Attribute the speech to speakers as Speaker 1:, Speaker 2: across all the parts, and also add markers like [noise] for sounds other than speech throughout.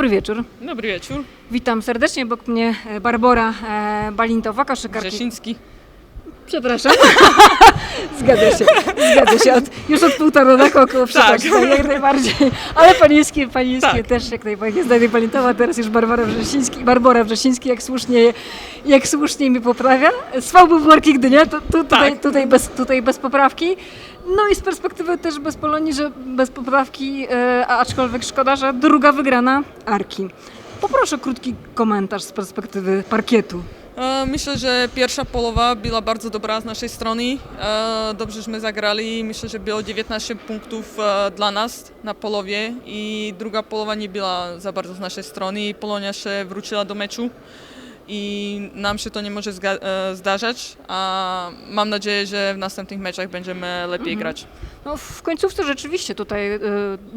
Speaker 1: Dobry wieczór.
Speaker 2: Dobry wieczór.
Speaker 1: Witam serdecznie, obok mnie e, Barbora e, Balintowa, koszykarki.
Speaker 2: Grzesiński.
Speaker 1: Przepraszam. [laughs] zgadza się, zgadza się. Od, już od półtora roku około przepraszam, tak. jak najbardziej. Ale panieńskie, panieńskie
Speaker 2: Tak.
Speaker 1: też jak najbardziej. Jest Dani Balintowa, teraz już Barbara Wrzesiński, Barbara Wrzesiński, jak słusznie, jak słusznie mi poprawia. Swał był w Marki Gdynia, tu, tu, tutaj,
Speaker 2: Tak.
Speaker 1: tutaj, bez, tutaj bez poprawki. No i z perspektywy też bez Polonii, że bez poprawki, e, a aczkolwiek szkoda, że druga wygrana Arki. Poproszę krótki komentarz z perspektywy parkietu.
Speaker 2: E, Myślę, że pierwsza połowa była bardzo dobra z naszej strony. E, Dobrze, żeśmy zagrali. Myślę, że było 19 punktów dla nas na połowie i druga połowa nie była za bardzo z naszej strony Polonia się wróciła do meczu i nam się to nie może e, zdarzać, a mam nadzieję, że w następnych meczach będziemy lepiej grać.
Speaker 1: No w końcówce rzeczywiście tutaj y,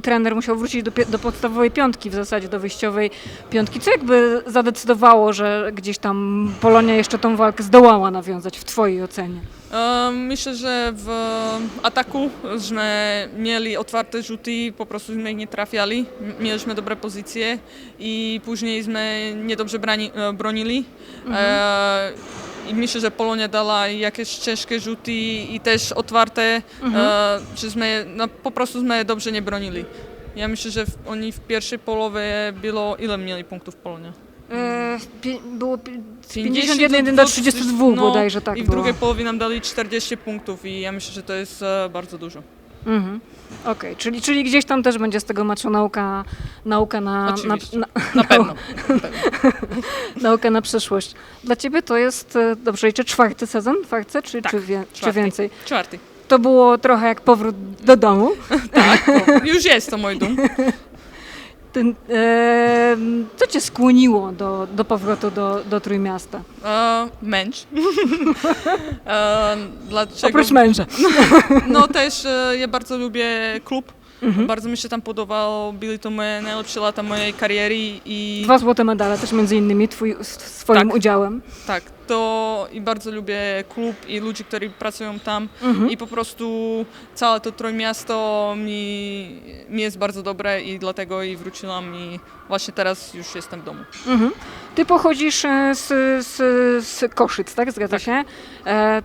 Speaker 1: trener musiał wrócić do, do podstawowej piątki, w zasadzie do wyjściowej piątki. Co jakby zadecydowało, że gdzieś tam Polonia jeszcze tą walkę zdołała nawiązać w twojej ocenie?
Speaker 2: Myślę, że w ataku żeśmy mieli otwarte rzuty, po prostu ich nie trafiali. Mieliśmy dobre pozycje i później żeśmy niedobrze brani, e, bronili. E, I myślę, że Polonia dała jakieś ciężkie rzuty i też otwarte, e, że żeśmy, no, po prostu żeśmy dobrze nie bronili. Ja myślę, że oni w pierwszej połowie było, ile mieli punktów Polonia?
Speaker 1: E, pi- było pi-
Speaker 2: 50
Speaker 1: 51 do 32
Speaker 2: no,
Speaker 1: bodajże tak
Speaker 2: I w
Speaker 1: było.
Speaker 2: drugiej połowie nam dali 40 punktów i ja myślę, że to jest e, bardzo dużo.
Speaker 1: Mhm. Okej, czyli, czyli gdzieś tam też będzie z tego meczu nauka, nauka na, na,
Speaker 2: Oczywiście.
Speaker 1: na,
Speaker 2: Na pewno. [laughs]
Speaker 1: nauka na przyszłość. Dla ciebie to jest, e, dobrze liczę, czwarty sezon w Arce, czy,
Speaker 2: Tak,
Speaker 1: czy, wie, czy
Speaker 2: czwarty.
Speaker 1: więcej?
Speaker 2: Czwarty.
Speaker 1: To było trochę jak powrót do domu. [laughs]
Speaker 2: Tak, o, już jest to mój dom.
Speaker 1: Ten, e, co cię skłoniło do, do powrotu do, do Trójmiasta?
Speaker 2: E, męcz. [laughs] E, dlaczego?
Speaker 1: Oprócz męża.
Speaker 2: No też e, ja bardzo lubię klub.
Speaker 1: Mhm.
Speaker 2: Bardzo mi się tam podobało. Były to moje najlepsze lata mojej kariery i
Speaker 1: Dwa złote medale też między innymi twój, z swoim
Speaker 2: Tak.
Speaker 1: udziałem.
Speaker 2: tak, to i bardzo lubię klub i ludzi, którzy pracują tam.
Speaker 1: Mhm.
Speaker 2: I po prostu całe to Trójmiasto mi, mi jest bardzo dobre i dlatego i wróciłam i właśnie teraz już jestem w domu.
Speaker 1: Mhm. Ty pochodzisz e, z, z, z Koszyc, tak? Zgadza
Speaker 2: Tak.
Speaker 1: się? E,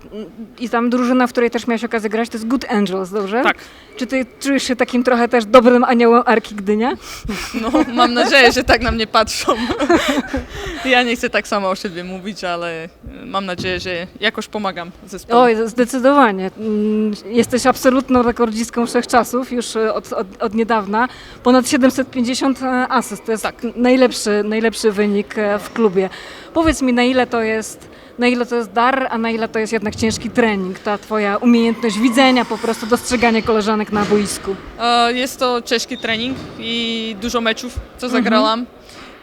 Speaker 1: I tam drużyna, w której też miałeś okazję grać, to jest Good Angels, dobrze?
Speaker 2: Tak.
Speaker 1: Czy ty czujesz się takim trochę też dobrym aniołem Arki Gdynia? [laughs]
Speaker 2: No, mam nadzieję, że tak na mnie patrzą. [laughs] Ja nie chcę tak samo o siebie mówić, ale mam nadzieję, że jakoś pomagam zespołowi.
Speaker 1: Oj, zdecydowanie. Mm, Jesteś absolutną rekordzistką wszechczasów już e, od, od, od niedawna. Ponad 750 asyst. To jest
Speaker 2: Tak.
Speaker 1: najlepszy, najlepszy wynik e, w klubie. Powiedz mi, na ile to jest na ile to jest dar, a na ile to jest jednak ciężki trening, ta twoja umiejętność widzenia, po prostu dostrzegania koleżanek na boisku.
Speaker 2: E, Jest to ciężki trening i dużo meczów, co zagrałam.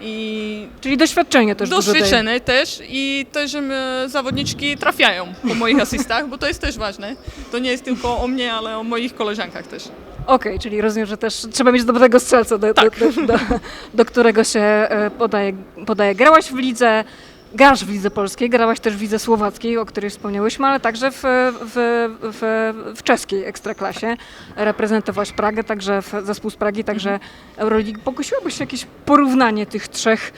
Speaker 2: I
Speaker 1: Czyli doświadczenie też dużo daje.
Speaker 2: też i też że zawodniczki trafiają po moich asystach, bo to jest też ważne. To nie jest tylko o mnie, ale o moich koleżankach też.
Speaker 1: Okej, czyli rozumiem, że też trzeba mieć dobrego strzelca, do,
Speaker 2: Tak.
Speaker 1: do, do, do, do którego się e, podaje, podaje. Grałaś w lidze, grasz w lidze polskiej, grałaś też w lidze słowackiej, o której wspomniałyśmy, ale także w, w, w, w czeskiej ekstraklasie. Reprezentowałaś Pragę, także w, zespół z Pragi, także Euroleague. Pokusiłabyś się jakieś porównanie tych trzech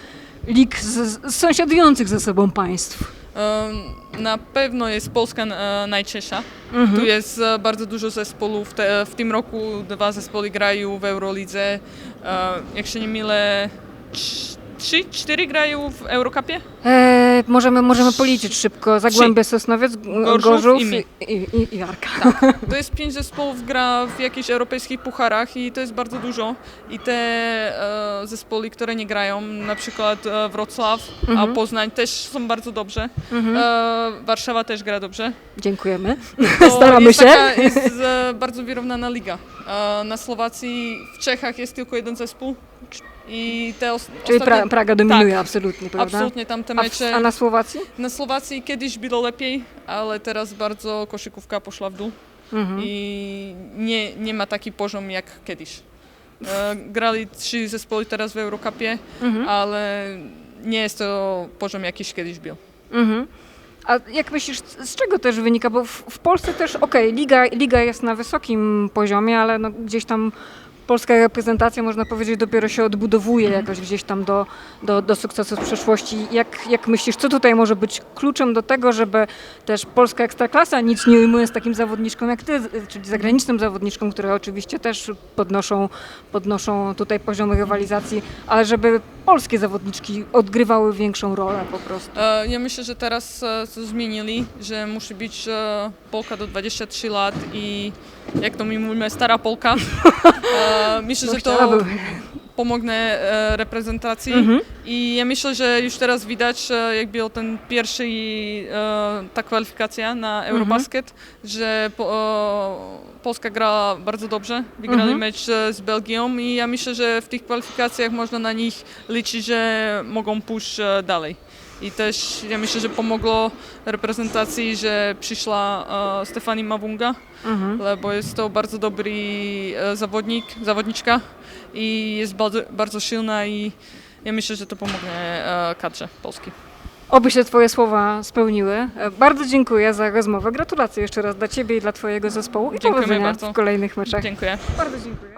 Speaker 1: lig z, z sąsiadujących ze sobą państw?
Speaker 2: Na pewno jest Polska e, najcięższa.
Speaker 1: Mhm.
Speaker 2: Tu jest e, bardzo dużo zespołów. W tym roku dwa zespoły grają w Eurolidze. E, Jak się nie mylę, trz- trzy, cztery grają w Eurocupie?
Speaker 1: Możemy, możemy policzyć szybko. Zagłębie Sosnowiec,
Speaker 2: Gorzów
Speaker 1: Gorzów
Speaker 2: i
Speaker 1: i,
Speaker 2: my.
Speaker 1: i, i, i Arka.
Speaker 2: To jest pięć zespołów gra w jakichś europejskich pucharach i to jest bardzo dużo. I te e, zespoły, które nie grają, na przykład e, Wrocław,
Speaker 1: Mhm.
Speaker 2: a Poznań też są bardzo dobrze. E, Warszawa też gra dobrze.
Speaker 1: Dziękujemy.
Speaker 2: To [laughs]
Speaker 1: Staramy
Speaker 2: jest
Speaker 1: się.
Speaker 2: Taka, jest e, bardzo wyrównana liga. E, na Słowacji, w Czechach jest tylko jeden zespół. I te os-
Speaker 1: Czyli
Speaker 2: ostatnie-
Speaker 1: pra, Praga dominuje
Speaker 2: Tak,
Speaker 1: absolutnie, prawda?
Speaker 2: Absolutnie tam te
Speaker 1: A, w,
Speaker 2: mecze.
Speaker 1: a na Słowacji?
Speaker 2: Na Słowacji kiedyś było lepiej, ale teraz bardzo koszykówka poszła w dół
Speaker 1: Mhm.
Speaker 2: i nie, nie ma taki poziom jak kiedyś. E, grali trzy zespoły teraz w Eurocupie,
Speaker 1: Mhm.
Speaker 2: ale nie jest to poziom jakiś kiedyś był.
Speaker 1: Mhm. A jak myślisz, z z czego też wynika? Bo w, w Polsce też, okej, liga, liga jest na wysokim poziomie, ale no gdzieś tam polska reprezentacja, można powiedzieć, dopiero się odbudowuje jakoś gdzieś tam do, do, do sukcesu w przeszłości. Jak, jak myślisz, co tutaj może być kluczem do tego, żeby też polska ekstraklasa, nic nie ujmując takim zawodniczkom jak ty, czyli zagranicznym zawodniczkom, które oczywiście też podnoszą, podnoszą tutaj poziom rywalizacji, ale żeby polskie zawodniczki odgrywały większą rolę po prostu.
Speaker 2: E, Ja myślę, że teraz e, to zmienili, że musi być e, Polka do 23 lat i jak to my mówimy, stara Polka. [laughs] Myślę,
Speaker 1: No,
Speaker 2: że to
Speaker 1: chciałabym.
Speaker 2: pomognie e, reprezentacji
Speaker 1: Mhm.
Speaker 2: I ja myślę, że już teraz widać, e, jak był ten pierwszy e, ta kwalifikacja na Eurobasket, że po, e, Polska gra bardzo dobrze, wygrali
Speaker 1: Mhm.
Speaker 2: mecz e, z Belgią i ja myślę, że w tych kwalifikacjach można na nich liczyć, że mogą pójść e, dalej. I też ja myślę, że pomogło reprezentacji, że przyszła e, Stefani Mawunga,
Speaker 1: Mhm.
Speaker 2: bo jest to bardzo dobry e, zawodnik, zawodniczka i jest bardzo, bardzo silna i ja myślę, że to pomognie e, kadrze Polski.
Speaker 1: Oby się Twoje słowa spełniły. E, Bardzo dziękuję za rozmowę. Gratulacje jeszcze raz dla Ciebie i dla Twojego zespołu i
Speaker 2: Dziękujemy
Speaker 1: powodzenia
Speaker 2: bardzo.
Speaker 1: w kolejnych meczach.
Speaker 2: Dziękuję.
Speaker 1: Bardzo dziękuję.